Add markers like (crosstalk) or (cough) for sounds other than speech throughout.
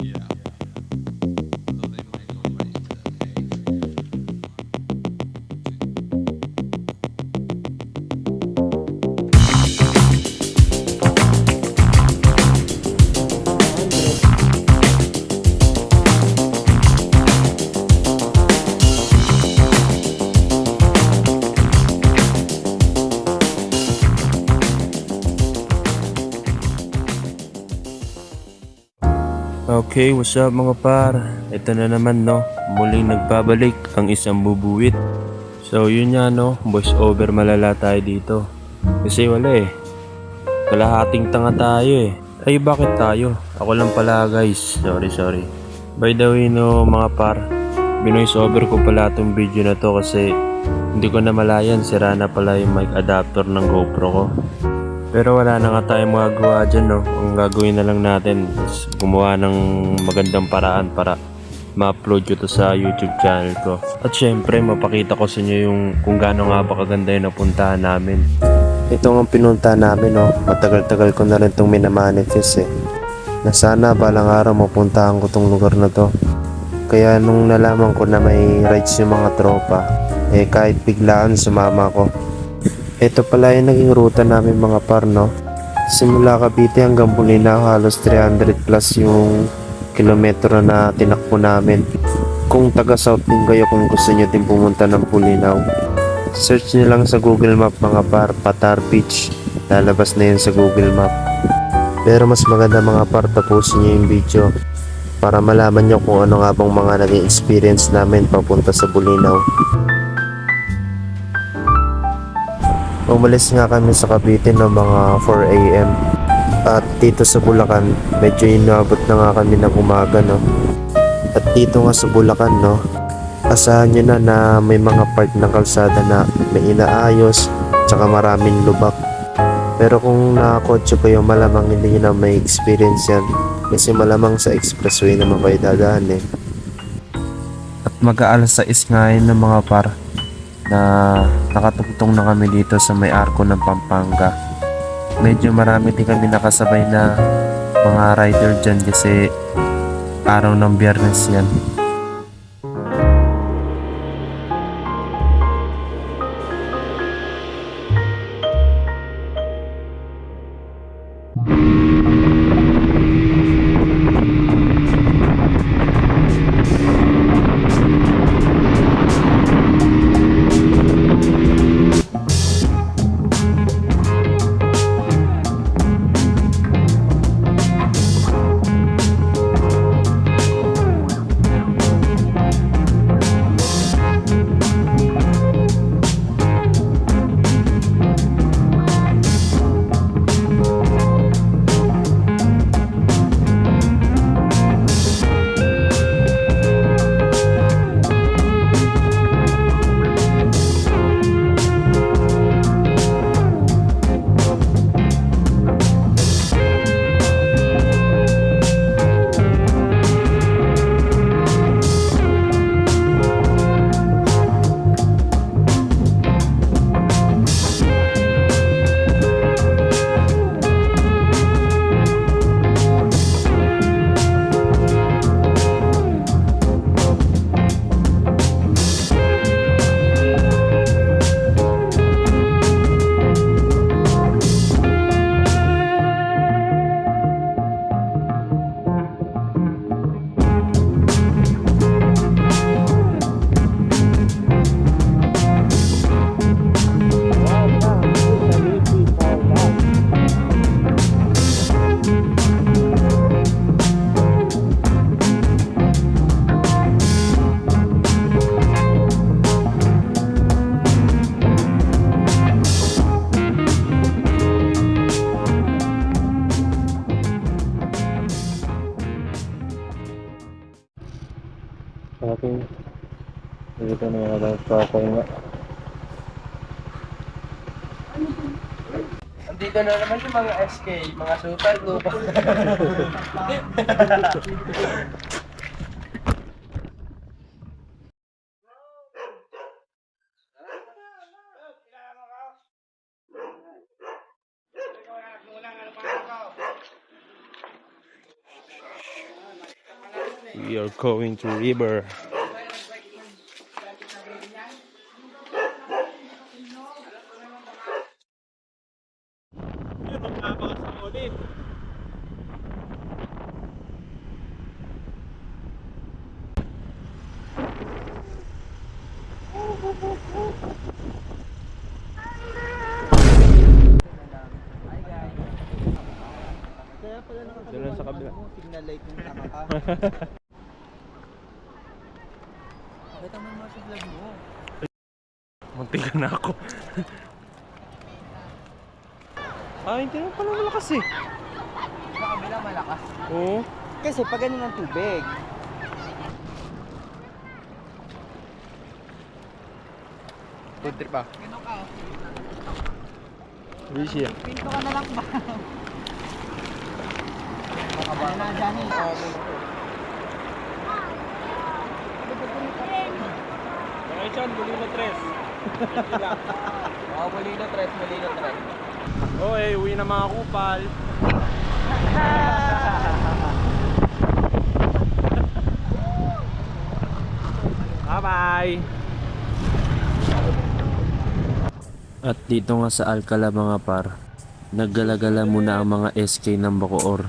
Yeah. Okay, what's up mga par? Ito na naman no, muling nagbabalik ang isang bubuwit. So yun nga no, voice over malala tayo dito. Kasi wala eh. Kalahating tanga tayo eh. Ay bakit tayo? Ako lang pala guys. Sorry, sorry. By the way no mga par, binoise over ko pala itong video na to kasi hindi ko na malayan sira na pala yung mic adapter ng GoPro ko. Pero wala na nga tayong magagawa dyan, no? Ang gagawin na lang natin is gumawa ng magandang paraan para ma-upload ko to sa YouTube channel ko. At syempre, mapakita ko sa inyo yung kung gaano nga ba kaganda yung napuntahan namin. Ito ang pinunta namin, no. Matagal-tagal ko na rin itong minamanifest eh. Na sana balang araw mapuntahan ko tong lugar na to. Kaya nung nalaman ko na may rides yung mga tropa, eh kahit biglaan sumama ko. Ito pala yung naging ruta namin mga par, no. Simula Cavite hanggang Bulinaw, halos 300 plus yung kilometro na tinakbo namin. Kung taga South din kayo kung gusto nyo din pumunta ng Bulinaw, Search nyo lang sa Google Map mga par, Patar Beach. Lalabas na yun sa Google Map. Pero mas maganda mga par, tapusin nyo yung video para malaman nyo kung ano nga bang mga naging experience namin papunta sa Bulinaw. Umalis nga kami sa Cavite ng mga 4 a.m. At dito sa Bulacan, medyo inabot na nga kami ng umaga no. At dito nga sa Bulacan no, asahan nyo na na may mga part ng kalsada na may inaayos tsaka maraming lubak. Pero kung nakakotse kayo malamang hindi nyo na may experience yan kasi malamang sa expressway naman kayo dadaan eh. At mag-aalas 6 nga yun ng mga par na nakatugtong na kami dito sa may arko ng Pampanga. Medyo marami din kami nakasabay na mga rider dyan kasi araw ng biyernes yan. Okay. Dito na yung nagpapahinga. Andito na naman yung mga SK, mga super group. (laughs) We are going to river. Kaya pala nakagawa Doon sa kabila. signal light ng tama ka. (laughs) vlog mo? Munti ka na ako. ah, hindi naman pala malakas eh. Sa kabila malakas. Oo. Kasi pag ganun ang tubig. Food trip ba? Ganun ka. Busy ah. Pinto ka na lang ba? Ba? na dyan eh. Oo, pinto. Okay, Chan, buli na tres. Oo, muli na tres, muli na tres. Okay, uwi na mga kupal. Bye-bye! At dito nga sa Alcala mga par, naggalagala muna ang mga SK ng Bacoor.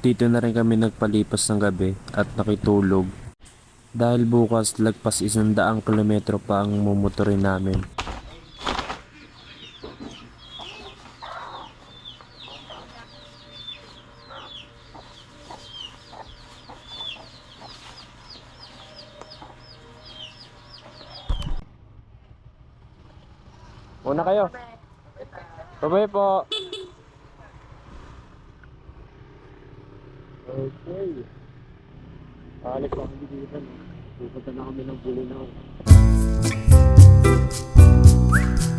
Dito na rin kami nagpalipas ng gabi at nakitulog. Dahil bukas lagpas isang daang kilometro pa ang mumotorin namin. Una kayo. Babay po. Okay. Lang kami dito. Pupunta na kami ng Bulinaw. Hundred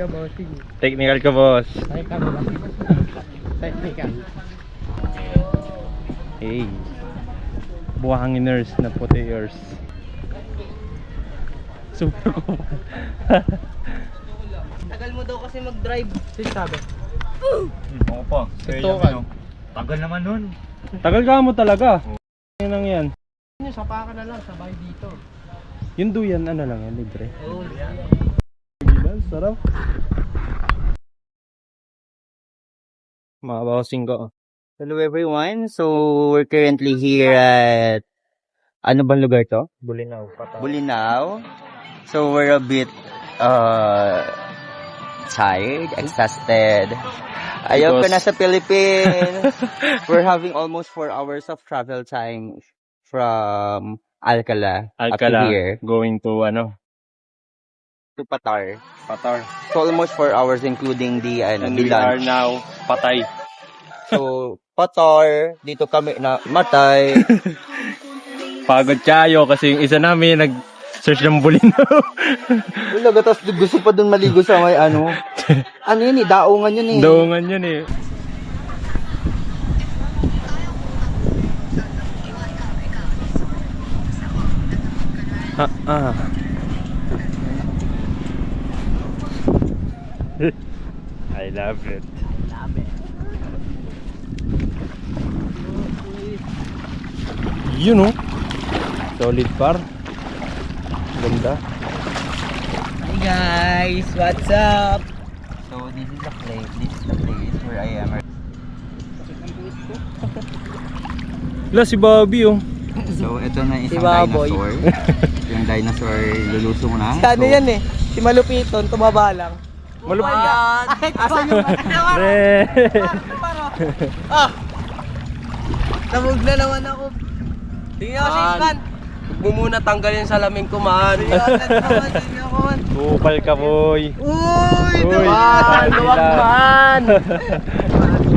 ka, bossing. Technical ka, boss. Ay, kabila. Technical. Hey. Buhanginers na puteers. Super cool. (laughs) Tagal mo daw kasi mag-drive. Sino sabi? Oo pa. Tutukan. Tagal naman nun. Tagal ka mo talaga. Yan lang yan. Sapa ka na lang, sabay dito. Yung duyan, ano lang yan, libre. Oo, Sarap. Mga bossing ko. Hello everyone. So we're currently here at ano bang lugar to? Bulinaw. Bulinaw. So we're a bit uh tired, exhausted. Ayaw ko na sa Philippines. (laughs) we're having almost four hours of travel time from Alcala, up to Alcala here going to ano, to Patar. Patar. So almost 4 hours including the ano, And the we are lunch. now patay. So Patar, dito kami na matay. (laughs) Pagod kayo kasi yung isa namin nag search ng bulino. (laughs) Wala, tapos gusto pa dun maligo sa may ano. ano yun eh, daungan yun eh. Doongan yun eh. Ah, ah. I love it. Yun oh. Solid par. Ganda. Hi guys, what's up? So this is the place, this is the place where I am. (laughs) La si Bobby oh. So ito na isang Si Baboy. dinosaur. yung dinosaur lulusong na. Si ano So, yan eh. Si Malupiton, tumaba lang. Malupit. (laughs) Asa yung Re. Ah! Nabog na naman ako. Tingnan ko si Ispan. Huwag mo muna tanggalin sa salamin ko, man. Kupal ka boy. Uy! Uy, Naman! man! (laughs)